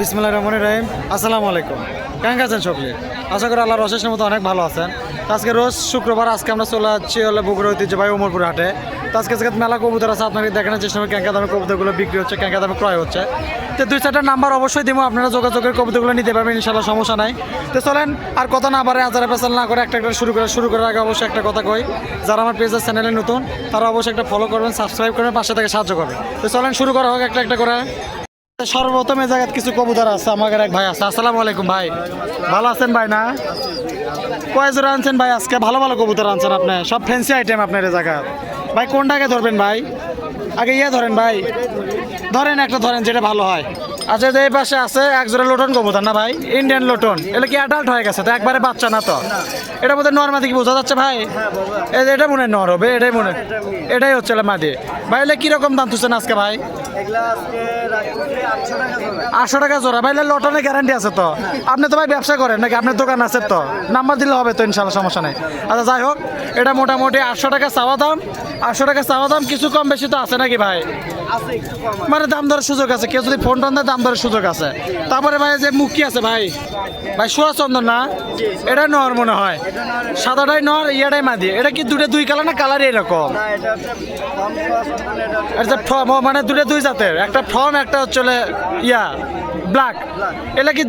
বিসমুল্লাহ রহমান রহিম। আসসালামু আলাইকুম। কেমন আছেন সকলে আশা করি আল্লাহর অশেষের মতো অনেক ভালো আছেন। আজকে রোজ শুক্রবার আজকে আমরা চলে যাচ্ছি হলে বগুড়া ঐতিহ্যবাহী উমরপুর হাটে। তো আজকে আজকে মেলা কবুতর আছে, আপনাকে দেখানোর চেষ্টা করি ক্যাঙ্কা দামে কবুতরগুলো বিক্রি হচ্ছে ক্যাঙ্কা দামে ক্রয় হচ্ছে। তো দুই চারটা নাম্বার অবশ্যই দিব, আপনারা যোগাযোগের কবিতাগুলো নিতে পারবেন ইনশাল্লাহ সমস্যা নাই। তো চলেন, আর কথা না বারে আজারে পেশাল না করে একটা একটা শুরু করে শুরু করার আগে অবশ্যই একটা কথা কই। যারা আমার পেজের চ্যানেলে নতুন, তারা অবশ্যই একটা ফলো করবেন সাবস্ক্রাইব করবেন, পাশে থেকে সাহায্য করবেন। তো চলেন, শুরু করা হোক একটা একটা করে। সর্বপ্রথম এ কিছু কবুতর আছে আমাদের এক ভাই আছে। আসসালামু আলাইকুম ভাই। ভালো আছেন ভাই না? কয় আনছেন ভাই আজকে? ভালো ভালো কবুতর আনছেন আপনি। সব ফ্যান্সি আইটেম আপনার এই জায়গা ভাই, কোনটাকে ধরবেন ভাই? আগে ইয়ে ধরেন ভাই। ধরেন একটা ধরেন, যেটা ভালো হয়। আচ্ছা এই পাশে আছে এক জোড়া লোটন কবুতর না ভাই? ইন্ডিয়ান লোটন। এটা কি অ্যাডাল্ট হয়ে গেছে তো? একবারে বাচ্চা না তো? এটা বোধহয় নর্মাদি কি বোঝা যাচ্ছে ভাই? এটা মনে হয় নর হবে, এটাই মনে। এটাই হচ্ছে মাদি। ভাই এলে কীরকম দাম তুলছেন আজকে ভাই? আটশো টাকা জোড়া। ভাই লটনের গ্যারান্টি আছে তো? আপনি তো ভাই ব্যবসা করেন নাকি? আপনার দোকান আছে তো? নাম্বার দিলে হবে তো ইনশাল্লাহ সমস্যা নেই। আচ্ছা যাই হোক, এটা মোটামুটি আটশো টাকা চাওয়া দাম। আটশো টাকা চাওয়া দাম, কিছু কম বেশি তো আছে নাকি ভাই? মানে দাম দরের সুযোগ আছে কেউ যদি ফোন টোন দেয় দাম দরের সুযোগ আছে। তারপরে ভাই যে মুক্তি আছে ভাই ভাই সুরা চন্দন না? এটা নর মনে হয়। সাদাটাই নর ইয়াটাই মাদি। এটা কি দুটো দুই কালার না কালারই এরকম? এটা ফর্ম মানে দুটো দুই জাতের। একটা ফর্ম একটা হচ্ছে ইয়া। ব্ল্যাক। এলে কি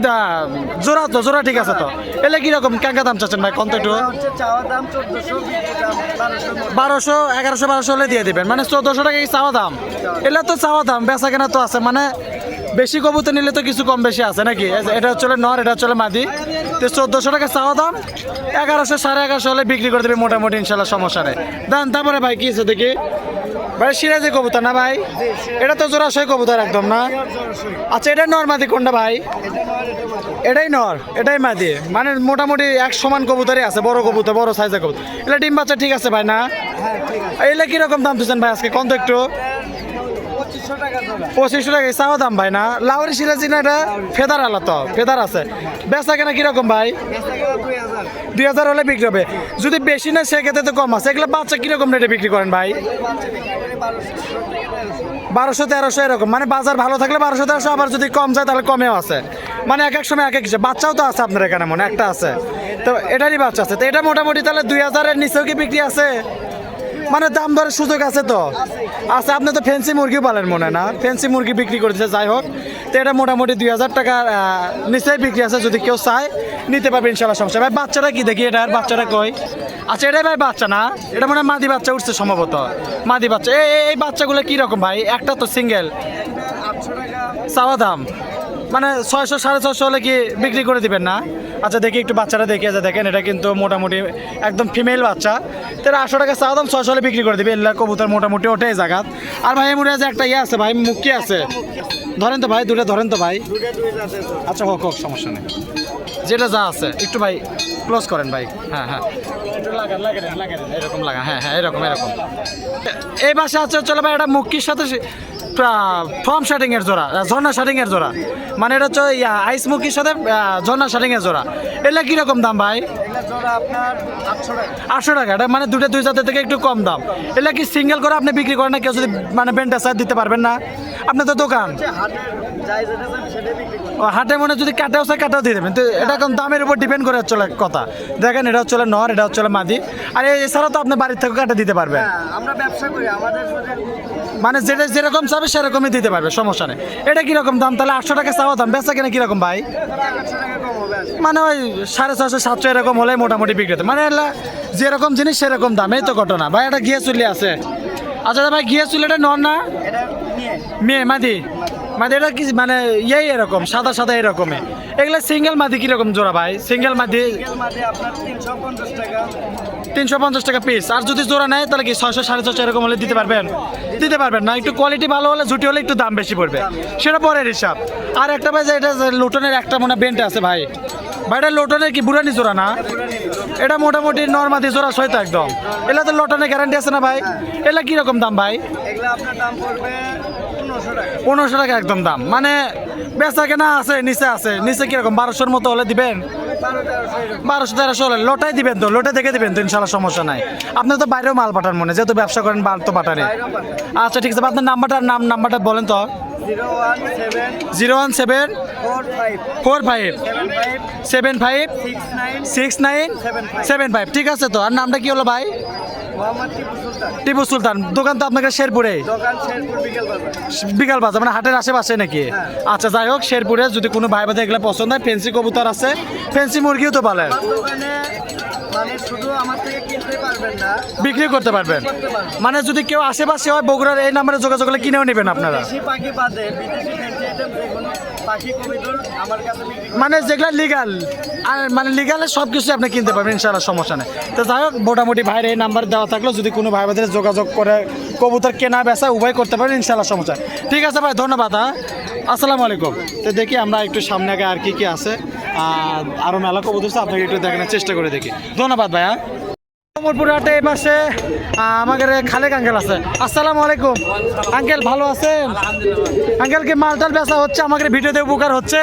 জোড়া তো, জোড়া ঠিক আছে তো। এলে কীরকম ক্যাঙ্কা দাম চাচ্ছেন ভাই এটা দাম বারোশো, এগারোশো, বারোশো হলে দিয়ে দিবেন। মানে চোদ্দোশো টাকা কি চাওয়া দাম? এলে তো চাওয়া দাম, বেচা কেনা তো আছে। মানে বেশি কবুতর নিলে তো কিছু কম বেশি আছে নাকি? এটা হলে নর, এটা হলে মাদি। তো চোদ্দোশো টাকা চাওয়া দাম, এগারোশো, সাড়ে এগারোশো হলে বিক্রি করে দেবে মোটামুটি, ইনশাল্লাহ সমস্যা নেই। দেন, তারপরে ভাই, কি আছে দেখি? ভাই সিরাজি কবুতর না ভাই? এটা তো জোড়াশয় কবুতর একদম না? আচ্ছা এটা নর মাদি কোনটা ভাই? এটাই নর এটাই মাদি। মানে মোটামুটি এক সমান কবুতরই আছে বড় কবুতর বড় সাইজের কবুতর। এটা ডিম বাচ্চা ঠিক আছে ভাই না? হ্যাঁ এইলে কীরকম দাম দিচ্ছেন ভাই আজকে? কত একটু? পঁচিশশো টাকা চাওয়া দাম ভাই না? লাউরি সিরাজি না এটা? ফেদার আলা তো ফেদার আছে। বেচা কেনা কীরকম ভাই? দুই হাজার হলে বিক্রি হবে। যদি বেশি না সেক্ষেত্রে তো কম আছে। এগুলো বাচ্চা কীরকম রেটে বিক্রি করেন ভাই? বারোশো, তেরোশো এরকম। মানে বাজার ভালো থাকলে বারোশো, তেরোশো, আবার যদি কম যায়, তাহলে কমেও আছে। মানে এক এক সময় এক এক বাচ্চাও তো আছে আপনার এখানে মনে একটা আছে। তো এটারই বাচ্চা আছে। তো এটা মোটামুটি তাহলে দুই হাজারের নিচেও কি বিক্রি আছে? মানে দাম দরের সুযোগ আছে তো? আচ্ছা আপনি তো ফ্যান্সি মুরগি পালেন মনে না? ফ্যান্সি মুরগি বিক্রি করতেছে যাই হোক। তো এটা মোটামুটি দুই হাজার টাকার নিচেই বিক্রি আছে, যদি কেউ চায়, নিতে পারবে ইনশাল্লাহ সমস্যা। ভাই বাচ্চাটা কি দেখি এটার বাচ্চারা কই? আচ্ছা এটাই ভাই বাচ্চা না? এটা মনে হয় মাদি বাচ্চা উঠছে সম্ভবত। মাদি বাচ্চা। এই বাচ্চাগুলো কীরকম ভাই? একটা তো সিঙ্গেল চাওয়া দাম। মানে ছয়শো, সাড়ে ছয়শো হলে কি বিক্রি করে দিবেন না? আচ্ছা দেখি একটু বাচ্চারা দেখি আছে দেখেন, এটা কিন্তু মোটামুটি একদম ফিমেল বাচ্চা। তো আটশো টাকা চাওয়া দাম, ছয়শো হলে বিক্রি করে দিবে। এল্লা কবুতর মোটামুটি ওটাই জায়গাত। আর ভাই এমন আছে একটা ইয়ে আছে ভাই মুক্তি আছে। ধরেন তো ভাই দুটো ধরেন তো ভাই। আচ্ছা হোক হোক, সমস্যা নেই। যেটা যা আছে, একটু ভাই ক্লোজ করেন ভাই। হ্যাঁ হ্যাঁ। এরকম লাগা হ্যাঁ হ্যাঁ এরকম এরকম। এই বাসে আছে, চলে ভাই এটা মুক্তির সাথে ফর্ম শার্টিং এর জোড়া ঝর্ণা শার্টিং এর জোড়া। মানে এটা হচ্ছে, ইয়া আইস মুখির সাথে ঝর্ণা শার্টিং এর জোড়া। এগুলা কীরকম দাম ভাই? আটশো টাকা, এটা মানে দুটো দুই জাতের থেকে একটু কম দাম। এটা কি সিঙ্গেল করে আপনি বিক্রি করেন না, কেউ যদি মানে বেন্টা সাইড দিতে পারবেন না? আপনার তো দোকান। হাটে মনে যদি কাটাও চাই কাটাও দিয়ে দেবেন। তো এটা এখন দামের উপর ডিপেন্ড করে চলে কথা। দেখেন এটা হচ্ছে নর এটা হচ্ছে মাদি। আর এছাড়াও তো আপনি বাড়ির থেকে কাটা দিতে পারবেন। হ্যাঁ আমরা ব্যবসা করি আমাদের মানে যেটা যেরকম চাবে সেরকমই দিতে পারবে সমস্যা নেই। এটা কীরকম দাম? তাহলে আটশো টাকা চাওয়া দাম। বেচা কিনা কীরকম ভাই। মানে ওই সাড়ে ছশো সাতশো এরকম হলে মোটামুটি বিক্রি হতো। মানে যেরকম জিনিস সেরকম দাম এই তো ঘটনা। ভাই এটা গিয়ে চুলি আছে। আচ্ছা ভাই ঘিয়ে চুলিটা নর না? এটা মেয়ে মাদি মাদি এটা কি মানে ইয়েই এরকম সাদা সাদা এরকমই। এগুলো সিঙ্গেল মাদি কীরকম জোড়া ভাই? সিঙ্গেল মাদি তিনশো পঞ্চাশ টাকা। পিস আর যদি জোড়া নেয় তাহলে কি ছয়শো সাড়ে ছশো এরকম হলে দিতে পারবেন? দিতে পারবেন না। একটু কোয়ালিটি ভালো হলে জুটি হলে একটু দাম বেশি পড়বে। সেটা পরের হিসাব। আর একটা ভাই যে এটা লুটনের একটা মনে বেন্ট আছে ভাই। ভাই এটা লোটনের কি বুড়ানি জোড়া না? এটা মোটামুটি নর্মাদি জোড়া সহিত একদম। এলা তো লোটনের গ্যারান্টি আছে না ভাই? এলা কীরকম দাম ভাই? এগুলো আপনার দাম পড়বে পনেরোশো টাকা। একদম দাম। মানে বেচা কেনা আছে নিচে আছে। নিচে কীরকম বারোশোর মতো হলে দিবেন? বারোশো তেরোশো হলে লোটাই দিবেন তো লোটে দেখে দিবেন তো ইনশাল্লাহ সমস্যা নাই। আপনি তো বাইরেও মাল পাঠান মনে যেহেতু ব্যবসা করেন বার তো পাঠানে। আচ্ছা ঠিক আছে আপনার নাম্বারটা নাম নাম্বারটা বলেন তো। Zero one seven four five. Seven five six nine seven five. ঠিক আছে তো আর নামটা কি হলো ভাই? টিপু সুলতান। দোকান তো আপনাকে শেরপুরে? বিকেল বাজার। মানে হাটের আশেপাশে নাকি? হ্যাঁ। আচ্ছা যাই হোক শেরপুরে যদি কোনো ভাই বাদে এগুলো পছন্দ হয় ফেন্সি কবুতর আছে ফেন্সি মুরগিও তো পালেন। মানে বিক্রি করতে পারবেন? করতে পারবেন। মানে যদি কেউ আশেপাশে হয় বগুড়ার এই নাম্বারে যোগাযোগ করলে কিনেও নেবেন আপনারা? মানে যেগুলো লিগাল আর মানে লিগালে সব কিছু আপনি কিনতে পারবেন, ইনশাআল্লাহ, সমস্যা নেই। তো যাই হোক, মোটামুটি ভাইয়ের এই নাম্বার দেওয়া থাকল, যদি কোনো ভাই ভাইদের যোগাযোগ করে কবুতর কেনা, বেচা, উভয় করতে পারেন, ইনশাআল্লাহ, সমস্যা ঠিক আছে ভাই, ধন্যবাদ হ্যাঁ। আসসালামু আলাইকুম। তো দেখি আমরা একটু সামনে আগে আর কি কি আছে। আরও মেলা কবুতর আপনাকে একটু দেখানোর চেষ্টা করে দেখি। ধন্যবাদ ভাই হ্যাঁ কোমরপুর হাটে এই পাশে আমাদের খালেক আঙ্কেল আছে। আসসালামু আলাইকুম। আঙ্কেল ভালো আছেন? আঙ্কেল কি মালটাল বেচা হচ্ছে? আমাদের ভিডিওতে উপকার হচ্ছে?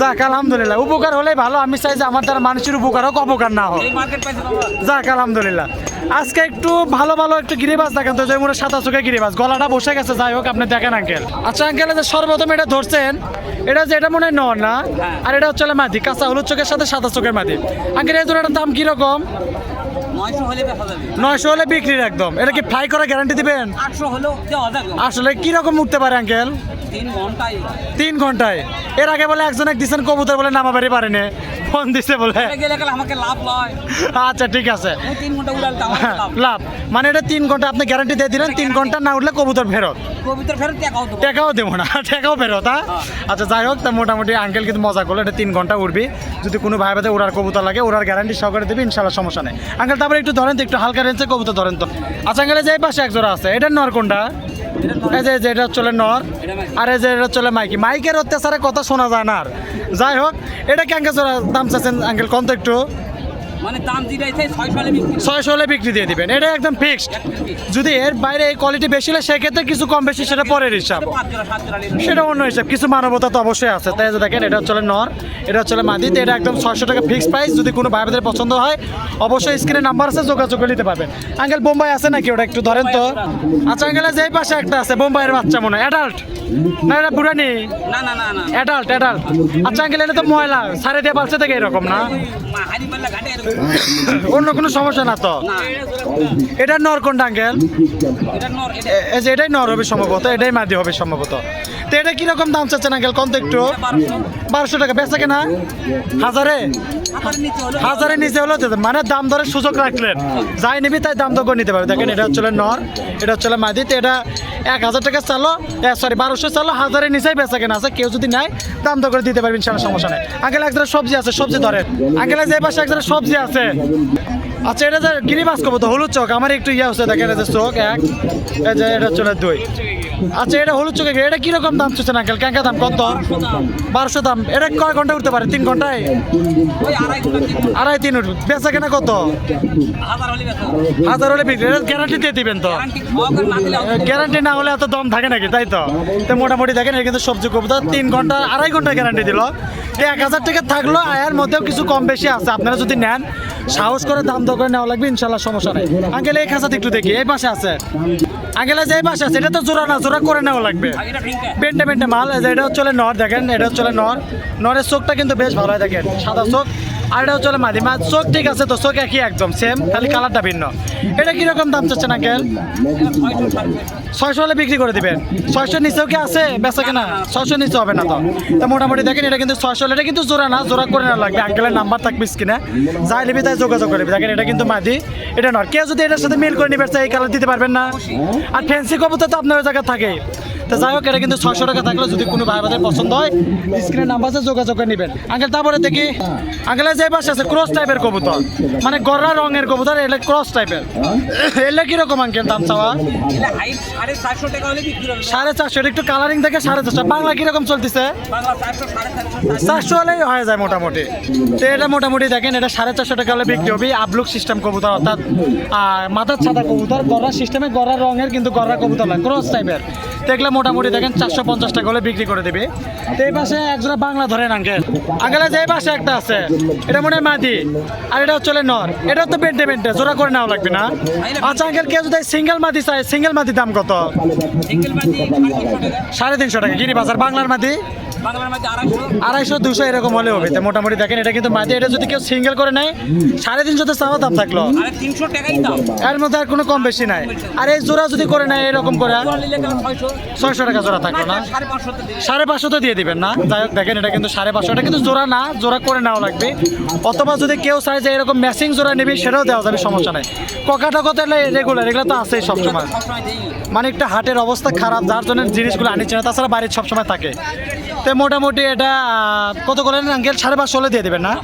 যাক আলহামদুলিল্লাহ। উপকার হলেই ভালো। আমি চাই যে আমার দ্বারা মানুষের উপকার হোক অপকার না হোক। যাক আলহামদুলিল্লাহ। আজকে একটু ভালো ভালো একটু গিরিবাজ দেখেন তো যেমন সাদা চোখে গিরিবাজ। গলাটা বসে গেছে যাই হোক আপনি দেখেন আঙ্কেল। আচ্ছা আঙ্কেল যে সর্বপ্রথম এটা ধরছেন এটা যে এটা মনে হয় নর না? আর এটা হচ্ছে মাটি কাঁচা হলুদ চোখের সাথে সাদা চোখের মাটি আঙ্কেল এই দুটার দাম কীরকম? নয়শো হলে বিক্রির একদম। এটা কি ফ্রাই করা গ্যারান্টি দিবেন? আটশো হলেও আসলে কীরকম উঠতে পারে আঙ্কেল তিন ঘন্টায়। এর আগে বলে একজন এক দিচ্ছেন কবুতর বলে নামাবাড়ি পারেনি। ফোন দিছে বলে। আমাকে লাভ আচ্ছা ঠিক আছে। তিন ঘণ্টা উড়াল লাভ। মানে এটা তিন ঘণ্টা আপনি গ্যারান্টি দিয়ে দিলেন তিন ঘণ্টা না উঠলে কবুতর ফেরত। কবিতার ফেরত টাকাও দেবো। না টাকাও ফেরত হ্যাঁ? আচ্ছা যাই হোক তা মোটামুটি আঙ্কেল কিন্তু মজা করল এটা তিন ঘণ্টা উঠবি যদি কোনো ভাই ভাই ওরার কবুতর লাগে ওরার গ্যারান্টি সহকারে দেবে ইনশাল্লাহ সমস্যা নেই। আঙ্কেল তারপরে একটু ধরেন তো একটু হালকা রেঞ্জে কবুতর ধরেন তো। আচ্ছা আঙ্কেল যে পাশে এক জোড়া আছে এটা নর কোনটা? এই যে এটা চলে নর, আর এই যে, এটা চলে মাইকি। মাইকের অত্যাচারে কথা শোনা যায় না আর। যাই হোক, এটা কি আঙ্কেল দাম চাচ্ছেন আঙ্কেল কত একটু। মানে দাম জিরাইছে ছয়শো হলে বিক্রি দিয়ে দিবেন। এটা একদম ফিক্সড যদি এর বাইরে এই কোয়ালিটি বেশি হলে সেক্ষেত্রে কিছু কম বেশি সেটা পরের হিসাব। সেটা অন্য হিসাব। কিছু মানবতা তো অবশ্যই আছে। তাই যে দেখেন এটা চলে নর এটা চলে মাদিত এটা একদম ছয়শো টাকা ফিক্স প্রাইস যদি কোনো ভাইদের পছন্দ হয় অবশ্যই স্ক্রিনে নাম্বার আছে যোগাযোগ করে নিতে পারবেন। আঙ্কেল বোম্বাই আছে নাকি? ওটা একটু ধরেন তো। আচ্ছা আঙ্কেলের যেই পাশে একটা আছে বোম্বাইয়ের বাচ্চা মনে হয়। অ্যাডাল্ট না এটা বুড়ানি? না না না না। অ্যাডাল্ট অ্যাডাল্ট আচ্ছা আঙ্কেল এটা তো ময়লা। সারে দিয়ে পালছে থেকে এরকম না? অন্য কোনো সমস্যা না তো? এটা নর কোনটা আঙ্কেল এটাই নর হবে সম্ভবত এটাই মাদি হবে সম্ভবত। তো এটা কীরকম দাম চাচ্ছেন আঙ্কেল? কত একটু? বারোশো। টাকা। বেচা কেনা? হাজারে? হাজারে নিচে হলো মানে দাম দরের সুযোগ রাখলেন। যাই নিবি তাই দাম দর নিতে পারবে। দেখেন এটা হচ্ছে নর এটা হচ্ছে মাদি তো এটা এক হাজার টাকা চালো সরি বারোশো চালো হাজারের নিচেই বেচা কেনা আছে। কেউ যদি নেয় দাম দর করে দিতে পারবেন সেটা সমস্যা নেই। আঙ্কেল এক সবজি আছে সবজি ধরেন। আঙ্কেল যে পাশে এক সবজি আছে। আচ্ছা এটা যে গিরিবাস করব তো হলুদ চোখ, আমার একটু ইয়ে হচ্ছে, দেখেন যে চোখ, এক এটা চলে দুই। আচ্ছা এটা হলুদ চোখে এটা কীরকম দাম চলছে আঙ্কেল? ক্যাঙ্কা দাম কত? বারোশো দাম, এটা কয় ঘণ্টা উঠতে পারে? তিন ঘন্টায়? আড়াই তিন উঠবে বেচা কেনা কত? হাজার হলে বিক্রি, এটা গ্যারান্টি দিয়ে দিবেন তো? গ্যারান্টি না হলে এত দম থাকে নাকি, তাই তো? তো মোটামুটি দেখেন, এটা কিন্তু সবজি কবিতা তিন ঘণ্টা, আড়াই ঘণ্টা গ্যারান্টি দিল। এক হাজার টাকা থাকল আয়ের মধ্যেও কিছু কম বেশি আছে, আপনারা যদি নেন সাহস করে দাম দর করে নেওয়া লাগবে, ইনশাল্লাহ সমস্যা নেই। আঙ্কেল, এই খাঁচাতে একটু দেখি, এই পাশে আছে। আঙ্কেল যে এই পাশে আছে, এটা তো জোড়া না, জোড়া করে নেওয়া লাগবে। বেন্টে পেন্টে মাল এটা হচ্ছে নর, দেখেন, এটা হচ্ছে নর। নরের চোখটা কিন্তু বেশ ভালো হয়, দেখেন, সাদা চোখ। আর এটা হচ্ছে মাদি। মা, চোখ ঠিক আছে তো? চোখ একই একদম সেম খালি কালারটা ভিন্ন। এটা কীরকম দাম চাচ্ছেন আঙ্কেল? ছয়শো হলে বিক্রি করে দিবেন। ছয়শো নিচেও কি আছে? বেচা কেনা? ছয়শো নিচে হবে না তো। মোটামুটি দেখেন, এটা কিন্তু ছয়শো এটা কিন্তু জোড়া না, জোড়া করে না লাগবে। আঙ্কেলের নাম্বার থাকবে স্ক্রিনে যাই নিবি তাই যোগাযোগ করবি দেখেন, এটা কিন্তু মাদি, এটা নয়। কেউ যদি এটার সাথে মিল করে নিবে এই কালার দিতে পারবেন না। আর ফ্যান্সি কবুতর তো আপনার জায়গা থাকে। তো যাই হোক এটা কিন্তু ছয়শো টাকা থাকলে যদি কোনো ভাই ভাইদের পছন্দ হয় স্ক্রিনের নাম্বার আছে যোগাযোগ করে নেবেন। আঙ্কেল তারপরে দেখি আঙ্কেলের যে পাশে আছে ক্রস টাইপের কবুতর। মানে গররা রঙের কবুতর এটা ক্রস টাইপের এলে কীরকম আঙ্কেল দাম চাওয়া? সাড়ে চারশো একটু কালারিং দেখে সাড়ে চারশো। বাংলা কীরকম চলতেছে? চারশো হলেই হয়ে যায় মোটামুটি। তো এটা মোটামুটি দেখেন এটা সাড়ে চারশো টাকা হলে বিক্রি হবে। আবলুক সিস্টেম কবুতর অর্থাৎ মাথার ছাতা কবুতর। গড়া সিস্টেমে গড়া রঙের কিন্তু গড়া কবুতর ক্রস টাইপের তো এগুলো মোটামুটি দেখেন চারশো পঞ্চাশ টাকা হলে বিক্রি করে দেবে। তো এই পাশে একজোড়া বাংলা ধরেন আঙ্কেল আঙ্কেলে যে পাশে একটা আছে এটা মনে হয় মাদি আর এটা হচ্ছে নর। এটা তো বেন্টে বেন্টে জোড়া করে নেওয়া লাগবে না। আচ্ছা আঙ্কেল কেউ যদি সিঙ্গেল মাদি চাই সিঙ্গেল মাদি দাম কত? সাড়ে তিনশো টাকা গিরি বাজার বাংলার মাদি? আড়াইশো দুশো এরকম হলে হবে। তো মোটামুটি দেখেন এটা কিন্তু মাদি এটা যদি কেউ সিঙ্গেল করে নেয় সাড়ে তিনশোতে চাওয়া দাম থাকল। তিনশো এর মধ্যে আর কোনো কম বেশি নাই। আর এই জোড়া যদি করে নেয় এরকম করে ছয়শো টাকা জোড়া থাকল না? সাড়ে পাঁচশোতে দিয়ে দিবেন না? যাই হোক, দেখেন এটা কিন্তু সাড়ে পাঁচশো। এটা কিন্তু জোড়া না, জোড়া করে নেওয়া লাগবে। অথবা যদি কেউ চায় যে এরকম ম্যাচিং জোড়া নেবে, সেটাও দেওয়া যাবে, সমস্যা নাই। ককাটা কত রেগুলার এগুলো তো আছেই সবসময়। মানে একটা হাটের অবস্থা খারাপ, যার জন্য জিনিসগুলো আনিচ্ছে না, তাছাড়া বাড়ির সবসময় থাকে। তো মোটামুটি এটা কত করে আঙ্কেল? সাড়ে পাঁচশো হলে দিয়ে দেবেন না?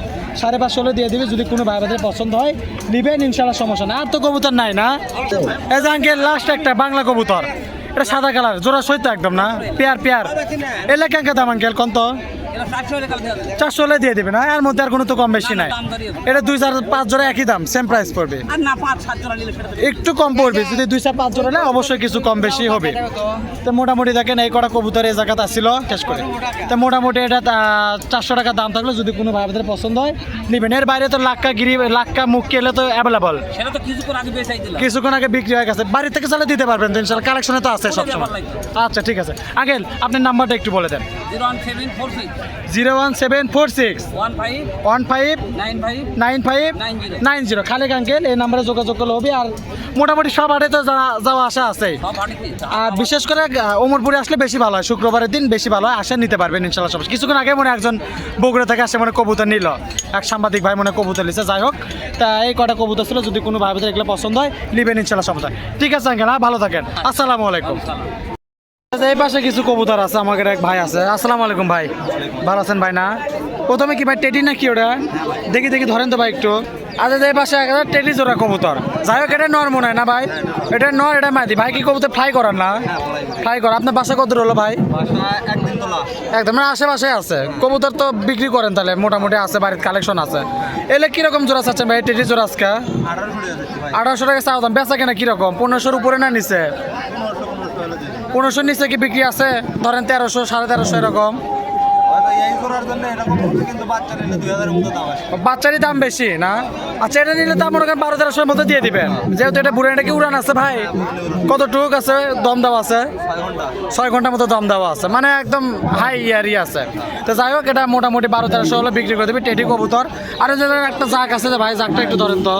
সাড়ে পাঁচশো হলে দিয়ে দিবে, যদি কোনো বাদের পছন্দ হয়, নিবেন ইনশাল্লাহ সমস্যা নাই। আর তো কবুতর নাই না? যে আঙ্কেল লাস্ট একটা বাংলা কবুতর। এটা সাদা কালার জোড়া সইতো একদম না? Pair pair. এলাকা দাম আঙ্কেল কত চারশো হলে দিয়ে দিবে না এর মধ্যে আর কোনো তো কম বেশি নাই। এটা দুই চার পাঁচ জোড়া একই দাম সেম প্রাইস পড়বে। না একটু কম পড়বে যদি দুই চার পাঁচ জোড়া নেয় অবশ্যই কিছু কম বেশি হবে। তো মোটামুটি দেখেন এই কটা কবুতর এই জায়গাতে আসছিল শেষ করে। তো মোটামুটি এটা চারশো টাকা দাম থাকলে যদি কোনো ভাইদের পছন্দ হয় নেবেন। এর বাইরে তো লাক্কা গিরি লাক্কা মুখ কেলে তো অ্যাভেলেবল কিছুক্ষণ আগে আগে বিক্রি হয়ে গেছে। বাড়ি থেকে চালে দিতে পারবেন তো ইনশাল্লাহ কালেকশনে তো আছে সবসময়। আচ্ছা ঠিক আছে। আঙ্কেল আপনার নাম্বারটা একটু বলে দেন। Zero one seven four six. Zero one seven four six. One five nine five nine five nine zero. Khalek uncle এই নাম্বারে যোগাযোগ করলে হবে আর মোটামুটি সব হাটে তো যাওয়া আসা আছে। আর বিশেষ করে ওমরপুরে আসলে বেশি ভালো হয়। শুক্রবারের দিন বেশি ভালো হয় আসে নিতে পারবেন ইনশাল্লাহ সব। কিছুক্ষণ আগে মনে একজন বগুড়া থেকে আসে মনে কবুতর নিল। এক সাংবাদিক ভাই মনে কবুতর নিছে যাই হোক। তা এই কটা কবুতর ছিল যদি কোনো ভাই এগুলো পছন্দ হয় নিবেন ইনশাল্লাহ সমস্যা ঠিক আছে আঙ্কেল হ্যাঁ ভালো থাকেন। আসসালামু আলাইকুম। আচ্ছা, এই পাশে কিছু কবুতর আছে আমাদের এক ভাই আছে। আসসালামু আলাইকুম ভাই। ভালো আছেন ভাই না? প্রথমে কি ভাই টেডি না কি ওটা? দেখি দেখি ধরেন তো ভাই একটু। আচ্ছা এই পাশে একটা টেডি জোড়া কবুতর। যাই হোক এটা নর মনে হয় না ভাই? এটা নর এটা মাদি। ভাই কি কবুতর ফ্লাই করান না? ফ্লাই কর আপনার বাসা কত হলো ভাই? একদম মানে আশেপাশে আছে। কবুতর তো বিক্রি করেন তাহলে মোটামুটি আছে বাড়ির কালেকশন আছে। এলে কীরকম জোড়া চাচ্ছেন ভাই টেডি জোড়া আজকে? আঠারোশো টাকা চাও দাম। বেচা কেনা কীরকম? পনেরোশোর উপরে না নিচে? পনেরোশোর নিচে কি বিক্রি আছে? ধরেন তেরোশো, সাড়ে তেরোশো এরকম। বাচ্চারই দাম বেশি, না? আচ্ছা এটা নিলে দাম মনে করেন বারো, তেরোশোর মধ্যে দিয়ে দিবেন। যেহেতু এটা বুড়ে কি উড়ান আছে ভাই? কত টুক আছে? দম দেওয়া আছে? ছয় ঘণ্টার মতো দম দেওয়া আছে। মানে একদম হাই ইয়ারই আছে। তো যাই হোক, এটা মোটামুটি বারো, তেরোশো হলে বিক্রি করে দেবে টেটি কবুতর। আর একটা জাক আছে ভাই জাকটা একটু ধরেন তো।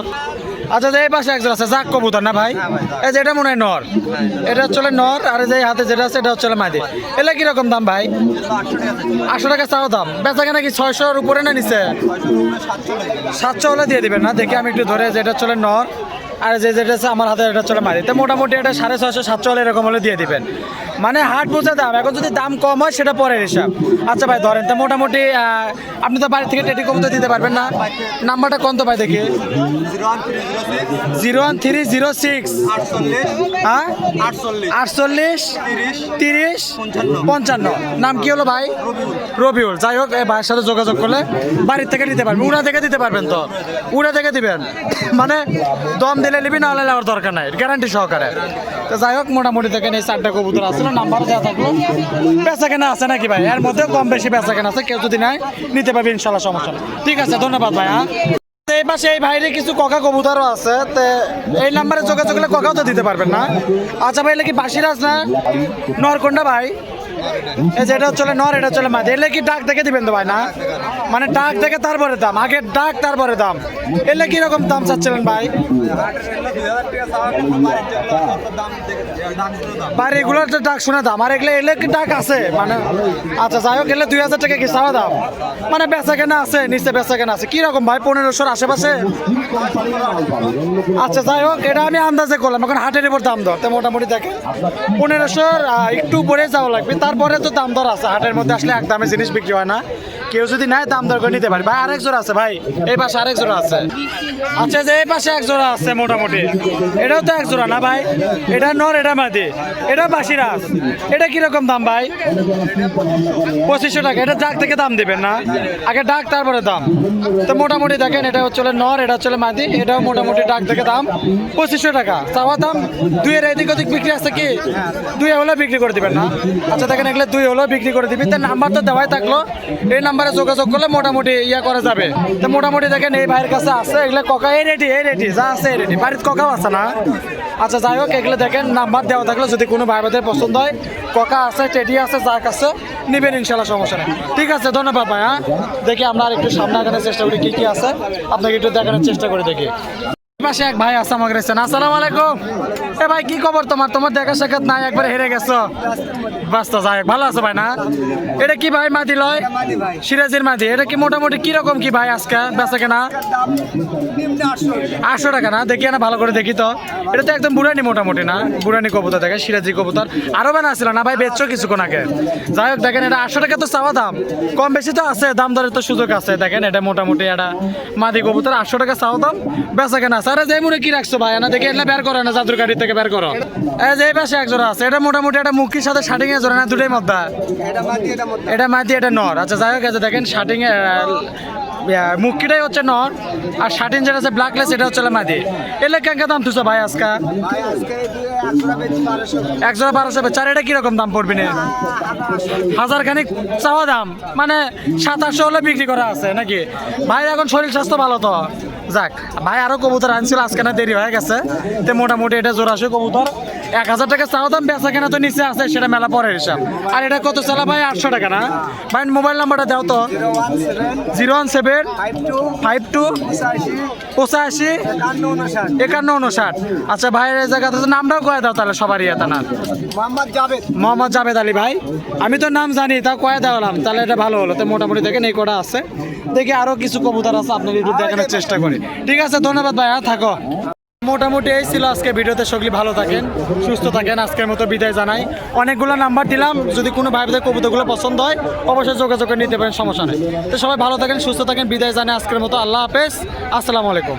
আচ্ছা যে এই পাশে একজন আছে জাক কবুতর না ভাই? এই যে এটা মনে হয় নর। এটা হচ্ছে নর আর যে হাতে যেটা আছে এটা হচ্ছে মাদি এলে কীরকম দাম ভাই? আটশো টাকা চাও দাম। বেচা কেনা কি ছয়শোর উপরে না নিচে? সাতশো হলে দিয়ে দিবেন। না? দেখি আমি একটু ধরে যে এটা হচ্ছে নর। আর যে যেটা আছে আমার হাতে এটা চলে মারি। তো মোটামুটি এটা সাড়ে ছয়শো, সাতশো হলে এরকম হলে দিয়ে দিবেন। মানে হাট বোঝা দাম, এখন যদি দাম কম হয় সেটা পরের হিসাব। আচ্ছা ভাই, ধরেন, তো মোটামুটি আপনি তো বাড়ি থেকে টেটি কমতে দিতে পারবেন না। নাম্বারটা কোন তো ভাই দেখি? Zero one three zero six. হ্যাঁ? আটচল্লিশ, তিরিশ, পঞ্চান্ন। নাম কি হলো ভাই? রবিউল। যাই হোক ভাইয়ের সাথে যোগাযোগ করলে বাড়ির থেকে দিতে পারবেন। উড়া থেকে দিতে পারবেন তো? উড়া থেকে দিবেন। মানে দম দিলে নিবি না হলে নেওয়ার দরকার নাই। গ্যারান্টি সহকারে। তো যাই হোক, মোটামুটি দেখেন এই চারটা কবুতর না নাম্বার দেওয়া থাকল। বেচা কেনা আছে নাকি ভাই? এর মধ্যে কম বেশি বেচা কেনা আছে, কেউ যদি নাই, নিতে পারবে ইনশাল্লাহ সমস্যা নেই। ঠিক আছে, ধন্যবাদ ভাই হ্যাঁ। এই পাশে এই ভাইরে কিছু ককা কবুতরও আছে, তে এই নাম্বারে যোগাযোগ করলে ককাও তো দিতে পারবেন না। আচ্ছা ভাই এলে কি বাসিরাজ না নরকোন্ডা ভাই? এই যে এটা হচ্ছে নর, এটা হচ্ছে মাঝে এলে কি ডাক দেখে দিবেন তো ভাই, না? মানে ডাক দেখে তারপরে দাম আগে ডাক তারপরে দাম। এলে কীরকম দাম চাচ্ছিলেন ভাই? ভাই রেগুলার যে ডাক শোনা দাম, আর এগুলো এলে কি ডাক আছে? মানে আচ্ছা যাই হোক, এলে দুই হাজার টাকা কি সারা দাম? মানে বেচা কেনা আছে, নিচে বেচা কেনা আছে, কীরকম ভাই, পনেরোশোর আশেপাশে? আচ্ছা যাই হোক, এটা আমি আন্দাজে করলাম, এখন হাটের উপর দাম দর। তো মোটামুটি দেখে পনেরোশোর একটু উপরে যাওয়া লাগবে, তারপরে তো দাম দর আছে, হাটের মধ্যে আসলে এক দামে জিনিস বিক্রি হয় না। কেউ যদি নেয় দাম দর করে নিতে পারে। ভাই, আরেক জোড়া আছে ভাই। এই পাশে আরেক জোড়া আছে। আচ্ছা যে এই পাশে এক জোড়া আছে মোটামুটি। এটাও তো এক জোড়া না ভাই? এটা নর, এটা মাদি। এটা বাসিরাস এটা কীরকম দাম ভাই? পঁচিশশো টাকা। এটা ডাক থেকে দাম দিবেন না? আগে ডাক, তারপরে দাম। তো মোটামুটি দেখেন, এটা হচ্ছে নর, এটা হচ্ছে মাদি। এটাও মোটামুটি ডাক থেকে দাম। পঁচিশশো টাকা। চাওয়া দাম দুইয়ের এদিক ওদিক বিক্রি আছে কি? দুই হলেও বিক্রি করে দিবেন না। আচ্ছা দেখেন এগুলো দুই হলেও বিক্রি করে দিবি। তো নাম্বার তো দেওয়াই থাকল। এই নাম্বারে যোগাযোগ করলে মোটামুটি ইয়া করা যাবে। তো মোটামুটি দেখেন এই ভাইয়ের কাছে আছে, এগুলো ককা, এই রেডি এই রেডি যা আছে এই রেডি বাড়িতে ককাও আছে না? আচ্ছা যাই হোক, এগুলো দেখেন নাম্বার দেওয়া থাকলে যদি কোনো ভাই ভাইদের পছন্দ হয়, ককা আছে টেডি আছে, যার কাছে নেবেন ইনশাল্লাহ সমস্যা নেই। ঠিক আছে, ধন্যবাদ ভাই হ্যাঁ? দেখি আমরা আর একটু সামনে আগানোর চেষ্টা করি, কী কী আছে। আপনাকে একটু দেখানোর চেষ্টা করে, দেখি। পাশে এক ভাই আলাইকুম। এ ভাই, কি খবর তোমার? তোমার দেখা সাক্ষাৎ নাই, একবার হেরে গেছো। যাই ভালো আছো ভাই, না? এটা কি ভাই, মাদি লয়? সিরাজের মাদি। এটা কি মোটামুটি কি ভাই আজকে? কেনা? আটশো টাকা, না? দেখি, না, ভালো করে দেখি তো। এটা তো একদম বুড়ানি মোটামুটি, না? বুড়ানি কবুতর দেখে সিরাজি কবুতর। আরও বানা আসছিল না? ভাই, বেচছো কিছুক্ষণ আগে। যাই হোক, দেখেন, এটা আটশো টাকা তো চাওয়া দাম। কম বেশি তো আছে, দাম দরের তো সুযোগ আছে। দেখেন, এটা মোটামুটি এটা মাদি কবুতর, আটশো টাকা চাওয়া দাম। বেচা কেনা আরে যে মনে কি রাখছো ভাই? না দেখে এটা বের করো না জাদুর গাড়ি থেকে বের করো। এই যে এই পাশে এক জোড়া আছে এটা মোটামুটি একটা মুখির সাথে শাটিং এ জোড়া না দুটোই মধ্যা এটা মাটি এটা নর। আচ্ছা যাই হোক আছে দেখেন শাটিং এ মুখিটাই হচ্ছে নর, আর শার্টিং যেটা আছে ব্ল্যাকলেস এটা হচ্ছে মাদি। এলে কেঙ্কা দাম তুছো ভাই আজকা? বেশি বারোশো চার এটা কীরকম দাম পড়বি না? হাজার খানিক চাওয়া দাম মানে সাত, আটশো হলে বিক্রি করা আছে নাকি? ভাই, এখন শরীর স্বাস্থ্য ভালো তো? যাক, ভাই আরও কবুতর আনছিল, আজকে না দেরি হয়ে গেছে। তো মোটামুটি এটা জোড়াশো কবুতর। এক হাজার টাকা চাওয়া দাম বেচা কেনা তো নিচে আছে সেটা মেলা পরের হিসাব। আর এটা কত চালা ভাই? আটশো টাকা না? ভাই মোবাইল নাম্বারটা দাও তো। Zero one seven five two পঁচাশি একান্ন উনষাট। আচ্ছা ভাইয়ের এই জায়গাতে তো নামটাও কয়ে দাও তাহলে সবারই এটা না। মোহাম্মদ জাভেদ। আলী ভাই। আমি তো নাম জানি তা কয়ে দেওয়ালাম। তাহলে এটা ভালো হলো। তো মোটামুটি দেখেন এই কটা আছে। দেখি আরও কিছু কবুতর আছে আপনাকে একটু দেখানোর চেষ্টা করি। ঠিক আছে ধন্যবাদ ভাই হ্যাঁ থাকো। মোটামুটি এই ছিল আজকে ভিডিওতে। সকলে ভালো থাকেন, সুস্থ থাকেন। আজকের মতো বিদায় জানাই। অনেকগুলো নাম্বার দিলাম। যদি কোনো ভাই ভাইদের কবিতাগুলো পছন্দ হয়, অবশ্যই যোগাযোগ নিতে পারেন, সমস্যা নেই। তো সবাই ভালো থাকেন, সুস্থ থাকেন। বিদায় জানাই আজকের মতো। আল্লাহ হাফেজ। আসসালামু আলাইকুম।